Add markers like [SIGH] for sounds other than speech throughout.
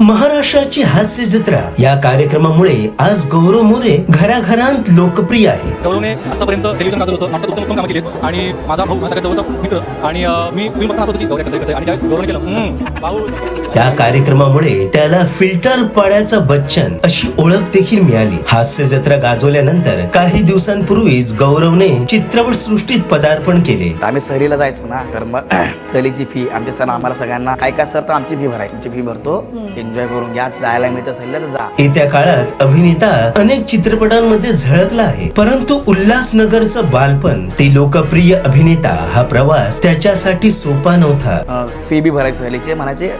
महाराष्ट्राची हास्य जत्रा या कार्यक्रमामुळे आज गौरव मोरे घराघरांत लोकप्रिय आहे गौरवने आतापर्यंत टेलिव्हिजन गाजवलं होतं नाटक उत्तम उत्तम कामं केली आहेत. आणि माझा भाऊ माझा जवळचा मित्र आणि अं, मी फिल्म बघताना असं होती गौऱ्या कसं आहे, कसं आहे. आणि त्यावेळेस गौरवने केलं हम्म, भाऊ या कार्यक्रमामुळे त्याला फिल्टर पाड्याचा बच्चन अशी ओळख देखील मिळाली. हास्य जत्रा गाजवल्यानंतर काही दिवसांपूर्वीच गौरवने चित्रपट सृष्टीत पदार्पण केले. आम्ही सहलीला जायचो ना तर मग [CLEARS THROAT] सहलीची फी आमच्या सण आम्हाला सगळ्यांना काय काय सर तर आमची फी भराय तुमची फी भरतो एन्जॉय करून घ्या जायला मिळतं सहलीला तर जा. येत्या काळात अभिनेता अनेक चित्रपटांमध्ये झळकला आहे. परंतु उल्हासनगरचं बालपण ते लोकप्रिय अभिनेता हा प्रवास त्याच्यासाठी सोपा नव्हता. फी बी भरायची सहलीची म्हणायचे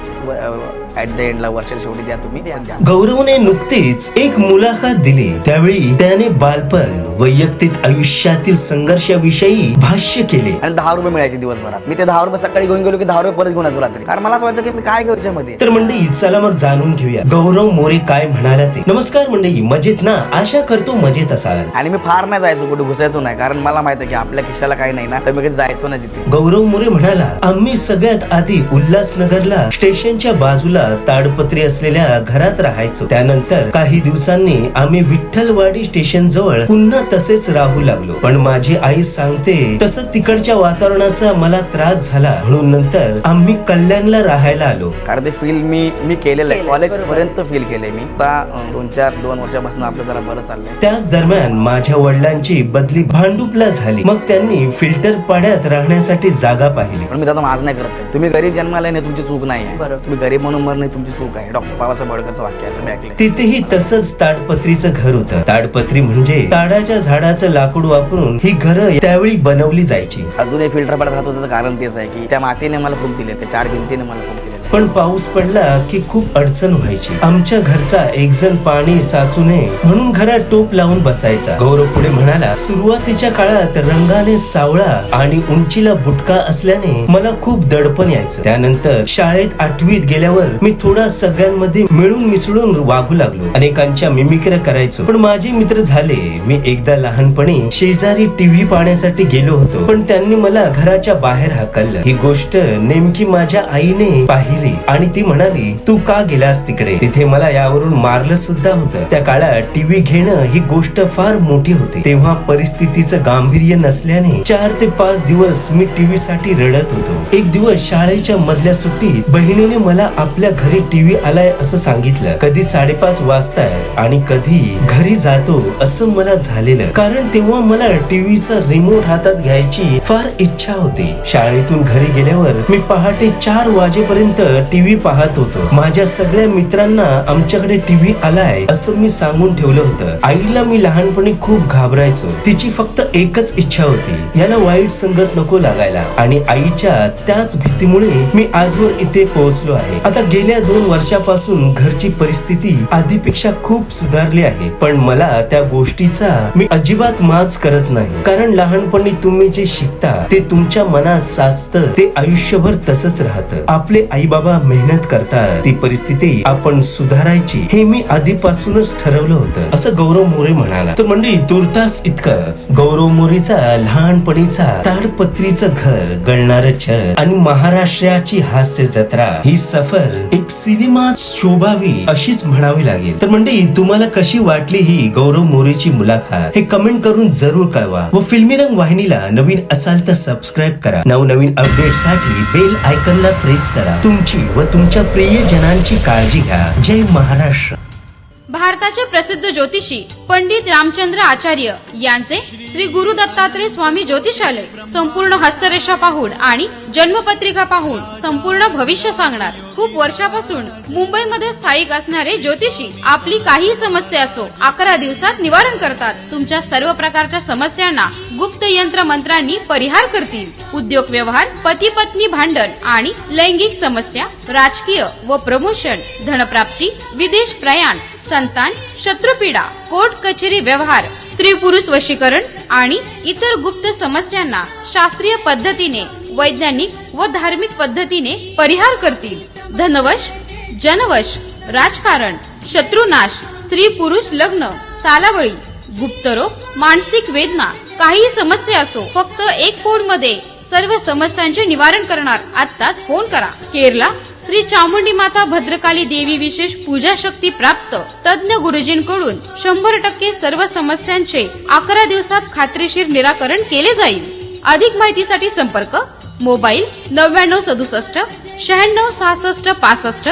ever. ऍट द एंडला वर्षाच्या शेवटी द्या तुम्ही गौरवने नुकतीच एक मुलाखत दिली. त्यावेळी त्याने बालपण वैयक्तिक आयुष्यातील संघर्षाविषयी भाष्य केले. आणि दहा रुपये मिळायचे दिवसभरात. मी ते दहा रुपये सकाळी घेऊन गेलो की दहा रुपये परत घेऊन येतो रात्री. कारण मला असं वाटतं की मी काय घेऊ याच्यामध्ये? तर मंडळी चला मग जाणून घेऊया. गौरव मोरे काय म्हणाला ते? नमस्कार मंडळी मजेत ना? आशा करतो मजेत असाल. आणि मी फार नाही जायचो कुठे घुसायचो नाही. कारण मला माहिती आहे की आपल्या खिशाला काही नाही ना तर मी कधी जायचो ना तिथे. गौरव मोरे म्हणाला आम्ही सगळ्यात आधी उल्हासनगरला स्टेशनच्या बाजूला ताडपत्री असलेल्या घरात राहायचो. त्यानंतर काही दिवसांनी आम्ही विठ्ठलवाडी स्टेशन जवळ पुन्हा तसेच राहू लागलो. पण माझी आई सांगते तसं तिकडच्या वातावरणाचा मला त्रास झाला. म्हणून नंतर आम्ही कल्याणला राहायला आलो. कारण ते फील मी मी केलेलं आहे. कॉलेज पर्यंत फील केलंय मी. आता दोन चार दोन वर्षापासून आपलं जरा बरं चाललंय. त्याच दरम्यान माझ्या वडिलांची बदली भांडुपला झाली. मग त्यांनी फिल्टर पाड्यात राहण्यासाठी जागा पाहिली. पण मी त्याचा माज नाही करत आहे. तुम्ही गरीब जन्माला नाही तुमची चूक नाही आहे. तुम्ही गरीब म्हणून मरण तुमची चूक आहे. डॉक्टर बाबासाहेब आंबेडकरचं वाक्य असं मी ऐकलंय. तिथेही तसंच ताडपत्रीचं घर होतं. ताडपत्री म्हणजे ताडाच्या झाडाचं लाकूड वापरून ही घरं त्यावेळी बनवली जायची. अजूनही फिल्टर पडत राहतो त्याचं कारण तेच आहे की त्या मातीने मला खूप दिले त्या चार भिंतीने मला खूप दिले. पण पाऊस पडला की खूप अडचण व्हायची. आमच्या घरचा एक जण पाणी साचू नये म्हणून घरात टोप लावून बसायचा. गौरव पुढे म्हणाला सुरुवातीच्या काळात रंगाने सावळा आणि उंचीला बुटका असल्याने मला खूप दडपण यायचं. त्यानंतर शाळेत आठवीत गेल्यावर मी थोडा सगळ्यांमध्ये मिळून मिसळून वागू लागलो. अनेकांच्या मिमिक्र्या करायचो. पण माझे मित्र झाले. मी एकदा लहानपणी शेजारी टीव्ही पाहण्यासाठी गेलो होतो. पण त्यांनी मला घराच्या बाहेर हाकललं. ही गोष्ट नेमकी माझ्या आईने पाहिली आणि ती म्हणाली तू का गेलास तिकडे? तिथे मला यावरून मारलं सुद्धा होतं. त्या काळात टीव्ही घेणं ही गोष्ट फार मोठी होती. तेव्हा परिस्थितीचं गांभीर्य नसल्याने चार ते पाच दिवस मी टीव्ही साठी रडत होतो. एक दिवस शाळेच्या मधल्या सुट्टीत बहिणीने मला आपल्या घरी टीव्ही आलाय असं सांगितलं. कधी साडेपाच वाजतायत आणि कधी घरी जातो असं मला झालेलं. कारण तेव्हा मला टीव्हीचा रिमोट हातात घ्यायची फार इच्छा होती. शाळेतून घरी गेल्यावर मी पहाटे चार वाजेपर्यंत टीव्ही पाहत होतो. माझ्या सगळ्या मित्रांना आमच्याकडे टीव्ही आलाय असं मी सांगून ठेवलं होतं. आईला मी लहानपणी खूप घाबरायचो. तिची फक्त एकच इच्छा होती. याला वाईट संगत नको लागायला. आणि आईच्या त्याच भीतीमुळे मी आजवर इथे पोहोचलो आहे. आता गेल्या दोन वर्षापासून घरची परिस्थिती आधीपेक्षा खूप सुधारली आहे. पण मला त्या गोष्टीचा मी अजिबात माज करत नाही. कारण लहानपणी तुम्ही जे शिकता ते तुमच्या मनात साचतं ते आयुष्यभर तसंच राहतं. आपले आई बाबा मेहनत करतात ती परिस्थिती आपण सुधारायची हे मी आधीपासूनच ठरवलं होतं असं गौरव मोरे म्हणाला. तर म्हणजे तुर्तास इतकंच. गौरव मोरेचा लहानपणीचा ताडपत्रीचं घर गळणार छत आणि महाराष्ट्राची हास्य जत्रा ही सफर एक सिनेमा शोभावी अशीच म्हणावी लागेल. तर म्हणजे तुम्हाला कशी वाटली ही गौरव मोरेची मुलाखत? हे कमेंट करून जरूर कळवा व फिल्मी रंग वाहिनीला नवीन असाल तर सबस्क्राईब करा. नवनवीन अपडेटसाठी बेल आयकनला प्रेस करा. तुम तुमची व तुमच्या प्रियजनांची काळजी घ्या. जय महाराष्ट्र. भारताचे प्रसिद्ध ज्योतिषी पंडित रामचंद्र आचार्य यांचे श्री गुरु दत्तात्रय स्वामी ज्योतिषालय संपूर्ण हस्तरेषा पाहून आणि जन्मपत्रिका पाहून संपूर्ण भविष्य सांगणार. खूप वर्षापासून मुंबईमध्ये स्थायिक असणारे ज्योतिषी आपली काही समस्या असो अकरा दिवसात निवारण करतात. तुमच्या सर्व प्रकारच्या समस्यांना गुप्त यंत्र मंत्रांनी परिहार करतील. उद्योग व्यवहार पती पत्नी भांडण आणि लैंगिक समस्या राजकीय व प्रमोशन धनप्राप्ती विदेश प्रयाण संतान शत्रुपीडा कोर्ट कचेरी व्यवहार स्त्री पुरुष वशीकरण आणि इतर गुप्त समस्यांना शास्त्रीय पद्धतीने वैज्ञानिक व धार्मिक पद्धतीने परिहार करतील. धनवश जनवश राजकारण शत्रुनाश स्त्री पुरुष लग्न सालावळी गुप्तरोग मानसिक वेदना काही समस्या असो फक्त एक फोनमध्ये सर्व समस्यांचे निवारण करणार आत्ताच फोन करा. केरला श्री चामुंडी माता भद्रकाली देवी विशेष पूजा शक्ती प्राप्त तज्ञ गुरुजींकडून शंभर टक्के सर्व समस्यांचे अकरा दिवसात खात्रीशीर निराकरण केले जाईल. अधिक माहितीसाठी संपर्क मोबाईल नव्याण्णव सदुसष्ट शहाण्णव सहासष्ट पासष्ट